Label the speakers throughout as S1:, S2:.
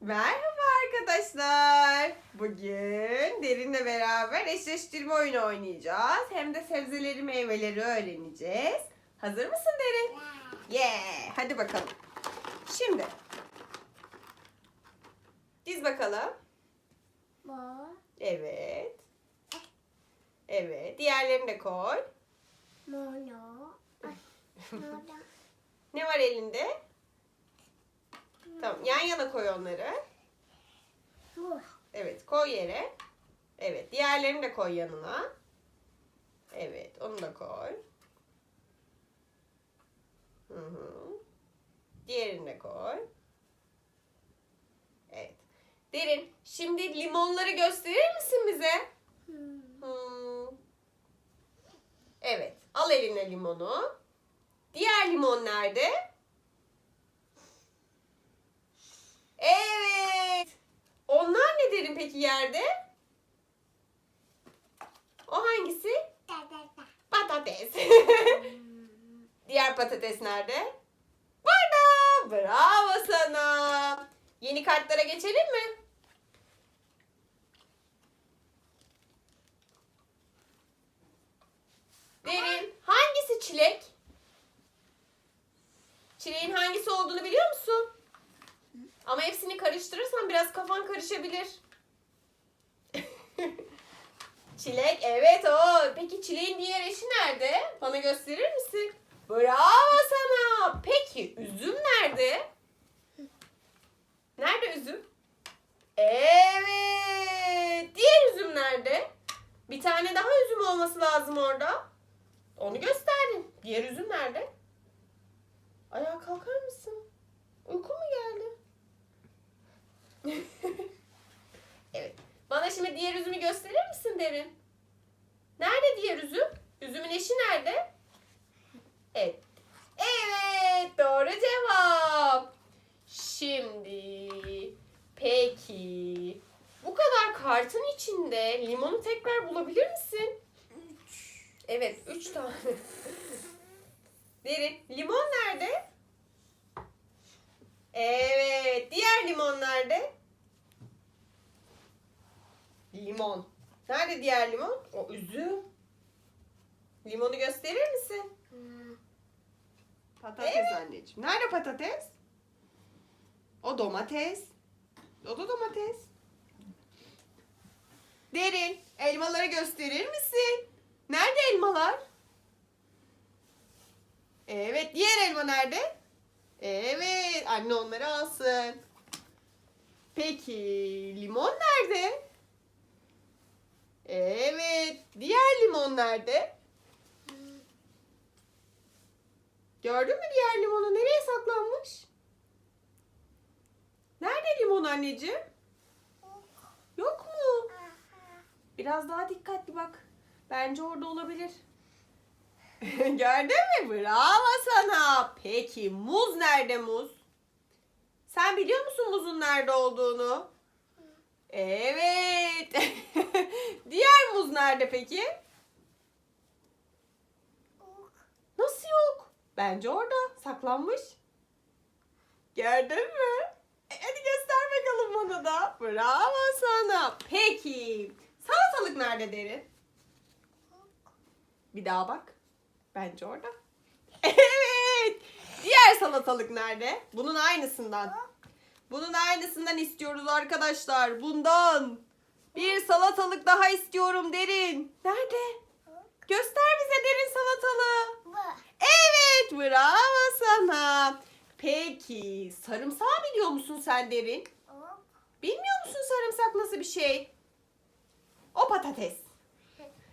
S1: Merhaba arkadaşlar. Bugün Derin'le beraber eşleştirme oyunu oynayacağız. Hem de sebzeleri, meyveleri öğreneceğiz. Hazır mısın Derin? Yeah. Hadi bakalım. Şimdi. Diz bakalım.
S2: Bu.
S1: Evet. Evet. Diğerlerini de koy.
S2: Mono.
S1: Ne var elinde? Tamam. Yan yana koy onları. Evet koy yere. Evet diğerlerini de koy yanına. Evet onu da koy. Hı hı. Diğerini de koy. Evet. Derin şimdi limonları gösterir misin bize?
S2: Hmm.
S1: Evet al eline limonu. Diğer limon nerede? Evet. Onlar yerde? O hangisi? Patates. Diğer patates nerede? Burada. Bravo sana. Yeni kartlara geçelim mi? Derin, hangisi çilek? Çileğin hangisi olduğunu biliyor musun? Ama hepsini karıştırırsan biraz kafan karışabilir. Çilek evet o. Peki çileğin diğer eşi nerede? Bana gösterir misin? Bravo sana. Peki üzüm nerede? Nerede üzüm? Evet. Diğer üzüm nerede? Bir tane daha üzüm olması lazım orada. Onu gösterdin. Diğer üzüm nerede? Ayağa kalkar mısın? Uyku mu geldi? şimdi diğer üzümü gösterir misin Derin? Nerede diğer üzüm? Üzümün eşi nerede? Evet. Evet, doğru cevap. Şimdi peki bu kadar kartın içinde limonu tekrar bulabilir misin? Evet, üç tane. Derin, limon nerede? Evet, diğer limon nerede? Limon. Nerede diğer limon? O üzüm. Limonu gösterir misin?
S2: Hmm.
S1: Patates anneciğim. Nerede patates? O domates. O da domates. Derin, elmaları gösterir misin? Nerede elmalar? Evet, diğer elma nerede? Evet, anne onları alsın. Peki, limon nerede? Evet, diğer limon nerede? Gördün mü diğer limonu? Nereye saklanmış? Nerede limon anneciğim? Yok mu? Biraz daha dikkatli bak. Bence orada olabilir. Gördün mü? Bravo sana. Peki muz nerede muz? Sen biliyor musun muzun nerede olduğunu? Evet. Diğer muz nerede peki? Nasıl yok? Bence orada saklanmış. Gördün mü? E, hadi göster bakalım bana da. Bravo sana. Peki. Salatalık nerede derin? Bir daha bak. Bence orada. Evet. Diğer salatalık nerede? Bunun aynısından. Bunun aynısından istiyoruz arkadaşlar. Bundan. Bir salatalık daha istiyorum derin. Nerede? Göster bize derin salatalığı. Evet bravo sana. Peki sarımsağı biliyor musun sen derin? Bilmiyor musun sarımsak nasıl bir şey? O patates.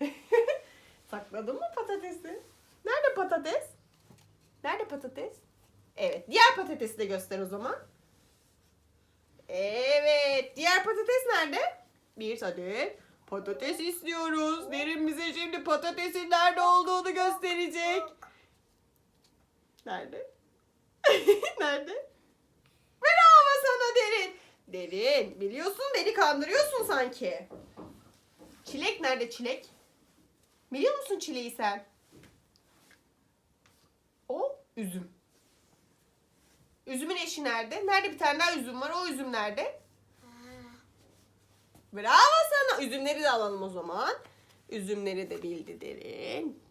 S1: Sakladın mı patatesi? Nerede patates? Nerede patates? Evet. Diğer patatesi de göster o zaman. Evet. Diğer patates nerede? Bir adet patates istiyoruz. Derin bize şimdi patatesin nerede olduğunu gösterecek. Nerede? nerede? Bravo sana Derin. Derin biliyorsun beni kandırıyorsun sanki. Çilek nerede çilek? Biliyor musun çileği sen? O üzüm. Üzümün eşi nerede? Nerede bir tane daha üzüm var? O üzüm nerede? Bravo sana. Üzümleri de alalım o zaman. Üzümleri de bildi derin.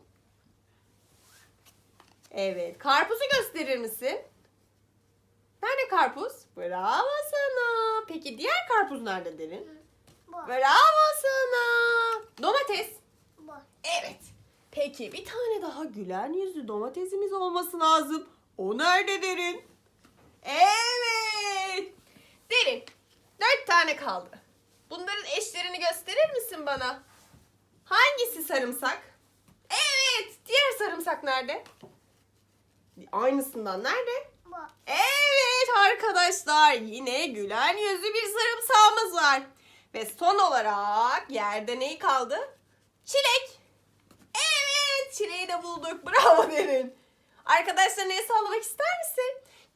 S1: Evet. Karpuzu gösterir misin? Nerede karpuz? Bravo sana. Peki diğer karpuz nerede derin?
S2: Bu.
S1: Bravo sana. Domates.
S2: Bu.
S1: Evet. Peki bir tane daha gülen yüzlü domatesimiz olması lazım. O nerede derin? Evet. Derin. Dört tane kaldı. Bunların eşlerini gösterir misin bana? Hangisi sarımsak? Evet. Diğer sarımsak nerede? Aynısından nerede?
S2: Bu.
S1: Evet arkadaşlar yine gülen yüzlü bir sarımsağımız var. Ve son olarak yerde neyi kaldı? Çilek. Evet çileği de bulduk. Bravo Derin. Arkadaşlar el sallamak ister misin?